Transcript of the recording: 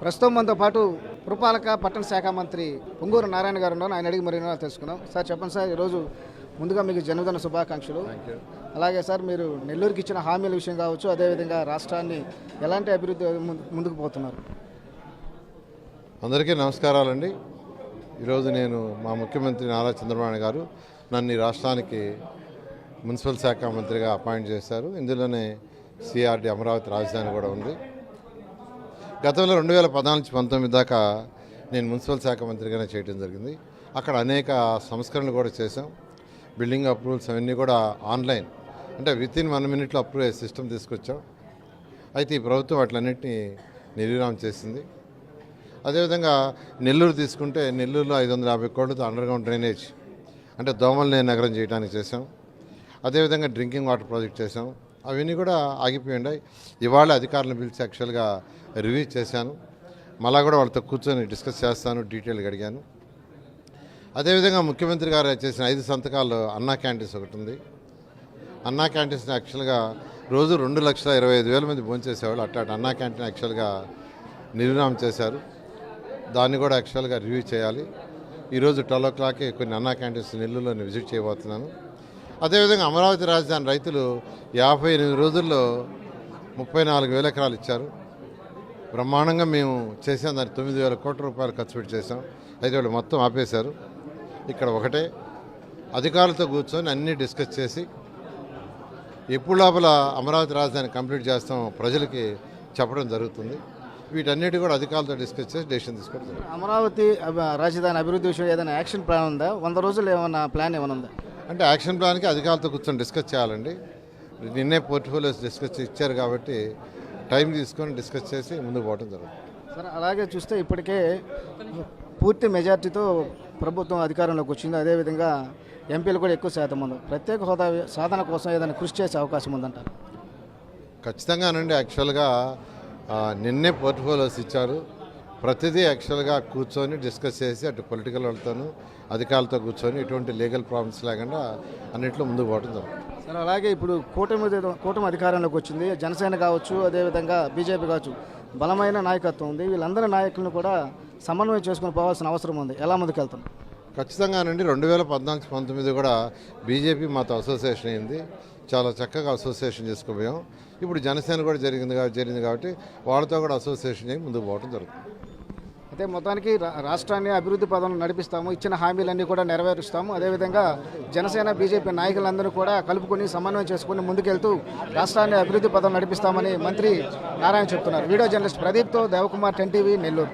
ప్రస్తుతం మనతో పాటు పురపాలక పట్టణ శాఖ మంత్రి పొంగూరు నారాయణ గారు ఉన్నారు. ఆయన అడిగి మరి తెలుసుకుందాం. సార్ చెప్పండి సార్ ఈరోజు ముందుగా మీకు జన్మదిన శుభాకాంక్షలు. అలాగే సార్ మీరు నెల్లూరుకి ఇచ్చిన హామీల విషయం కావచ్చు అదేవిధంగా రాష్ట్రాన్ని ఎలాంటి అభివృద్ధి ముందు- ముందుకు పోతున్నారు? అందరికీ నమస్కారాలండి. ఈరోజు నేను మా ముఖ్యమంత్రి నారా చంద్రబాబు గారు నన్ను ఈ రాష్ట్రానికి మున్సిపల్ శాఖ మంత్రిగా అపాయింట్ చేశారు. ఇందులోనే సిఆర్డి అమరావతి రాజధాని కూడా ఉంది. గతంలో రెండు వేల పద్నాలుగు నుంచి పంతొమ్మిది దాకా నేను మున్సిపల్ శాఖ మంత్రిగానే చేయడం జరిగింది. అక్కడ అనేక సంస్కరణలు కూడా చేశాం. బిల్డింగ్ అప్రూవల్స్ అవన్నీ కూడా ఆన్లైన్. అంటే విత్ ఇన్ వన్ మినిట్లో అప్రూవ్ అయ్యే సిస్టమ్ తీసుకొచ్చాం. అయితే ఈ ప్రభుత్వం వాటిలన్నింటినీ నిర్విరామం చేసింది. అదేవిధంగా నెల్లూరు తీసుకుంటే నెల్లూరులో ఐదు వందల యాభై కోట్లతో అండర్గ్రౌండ్ డ్రైనేజ్ అంటే దోమల్ని నగరం చేయడానికి చేసాం అదేవిధంగా డ్రింకింగ్ వాటర్ ప్రాజెక్ట్ చేసాం అవన్నీ కూడా ఆగిపోయి ఉన్నాయి ఇవాళ అధికారులను పిలిచి యాక్చువల్గా రివ్యూ చేశాను. మళ్ళా కూడా వాళ్ళతో కూర్చొని డిస్కస్ చేస్తాను డీటెయిల్గా అడిగాను. అదేవిధంగా ముఖ్యమంత్రి గారు చేసిన ఐదు సంతకాల్లో అన్నా క్యాంటీన్స్ ఒకటి ఉంది. అన్నా క్యాంటీన్స్ యాక్చువల్గా రోజు రెండు లక్షల ఇరవై ఐదు వేల మంది భోంచేసేవాళ్ళు అట్లాంటి అన్నా క్యాంటీన్ యాక్చువల్గా నిర్విరామం చేశారు. దాన్ని కూడా యాక్చువల్గా రివ్యూ చేయాలి. ఈరోజు ట్వెల్వ్ ఓ క్లాక్కి కొన్ని అన్నా క్యాంటీన్స్ నెల్లూరులో విజిట్ చేయబోతున్నాను. అదేవిధంగా అమరావతి రాజధాని రైతులు యాభై ఎనిమిది రోజుల్లో ముప్పై నాలుగు వేల ఎకరాలు ఇచ్చారు. బ్రహ్మాండంగా మేము చేసాం. దాన్ని తొమ్మిది వేల కోట్ల రూపాయలు ఖర్చు పెట్టి చేసాం. అయితే వాళ్ళు మొత్తం ఆపేశారు. ఇక్కడ ఒకటే అధికారులతో కూర్చొని అన్నీ డిస్కస్ చేసి ఎప్పుడు లోపల అమరావతి రాజధాని కంప్లీట్ చేస్తాం ప్రజలకి చెప్పడం జరుగుతుంది. వీటన్నిటి కూడా అధికారులతో డిస్కస్ చేసి డెసిషన్ తీసుకోవడం అమరావతి రాజధాని అభివృద్ధి విషయం ఏదైనా యాక్షన్ ప్లాన్ ఉందా? వంద రోజులు ఏమైనా ప్లాన్ ఏమైనా ఉందా? అంటే యాక్షన్ ప్లాన్కి అధికారులతో కూర్చొని డిస్కస్ చేయాలండి. నిన్నే పోర్ట్ఫోలియోస్ డిస్కస్ ఇచ్చారు కాబట్టి టైం తీసుకొని డిస్కస్ చేసి ముందుకు పోవడం జరుగుతుంది. సరే అలాగే చూస్తే ఇప్పటికే పూర్తి మెజార్టీతో ప్రభుత్వం అధికారంలోకి వచ్చింది. అదేవిధంగా ఎంపీలు కూడా ఎక్కువ శాతం ఉంది ప్రత్యేక హోదా సాధన కోసం ఏదైనా కృషి చేసే అవకాశం ఉందంటారు? ఖచ్చితంగానండి. యాక్చువల్గా నిన్నే పోర్ట్ఫోలియోస్ ఇచ్చారు. ప్రతిదీ యాక్చువల్గా కూర్చొని డిస్కస్ చేసి అటు పొలిటికల్ వాళ్ళతోనూ అధికారులతో కూర్చొని ఎటువంటి లీగల్ ప్రాబ్లమ్స్ లేకుండా అన్నింటిలో ముందుకు పోవడం జరుగుతుంది. సరే అలాగే ఇప్పుడు కూటమి కూటమి అధికారంలోకి వచ్చింది. జనసేన కావచ్చు అదేవిధంగా బీజేపీ కావచ్చు బలమైన నాయకత్వం ఉంది. వీళ్ళందరి నాయకులను కూడా సమన్వయం చేసుకుని పోవాల్సిన అవసరం ఉంది. ఎలా ముందుకెళ్తాం? ఖచ్చితంగానండి రెండు వేల పద్నాలుగు పంతొమ్మిది కూడా బీజేపీ మాతో అసోసియేషన్ అయింది. చాలా చక్కగా అసోసియేషన్ చేసుకుపోయాం. ఇప్పుడు జనసేన కూడా జరిగింది జరిగింది కాబట్టి వాళ్ళతో కూడా అసోసియేషన్ అయ్యి ముందుకు పోవడం జరుగుతుంది. అయితే మొత్తానికి రాష్ట్రాన్ని అభివృద్ధి పదం నడిపిస్తాము ఇచ్చిన హామీలన్నీ కూడా నెరవేరుస్తాము. అదేవిధంగా జనసేన బీజేపీ నాయకులందరూ కూడా కలుపుకొని సమన్వయం చేసుకుని ముందుకెళ్తూ రాష్ట్రాన్ని అభివృద్ధి పదం నడిపిస్తామని మంత్రి నారాయణ చెప్తున్నారు. వీడియో జర్నలిస్ట్ ప్రదీప్తో దేవకుమార్ టెన్ టీవీ నెల్లూరు.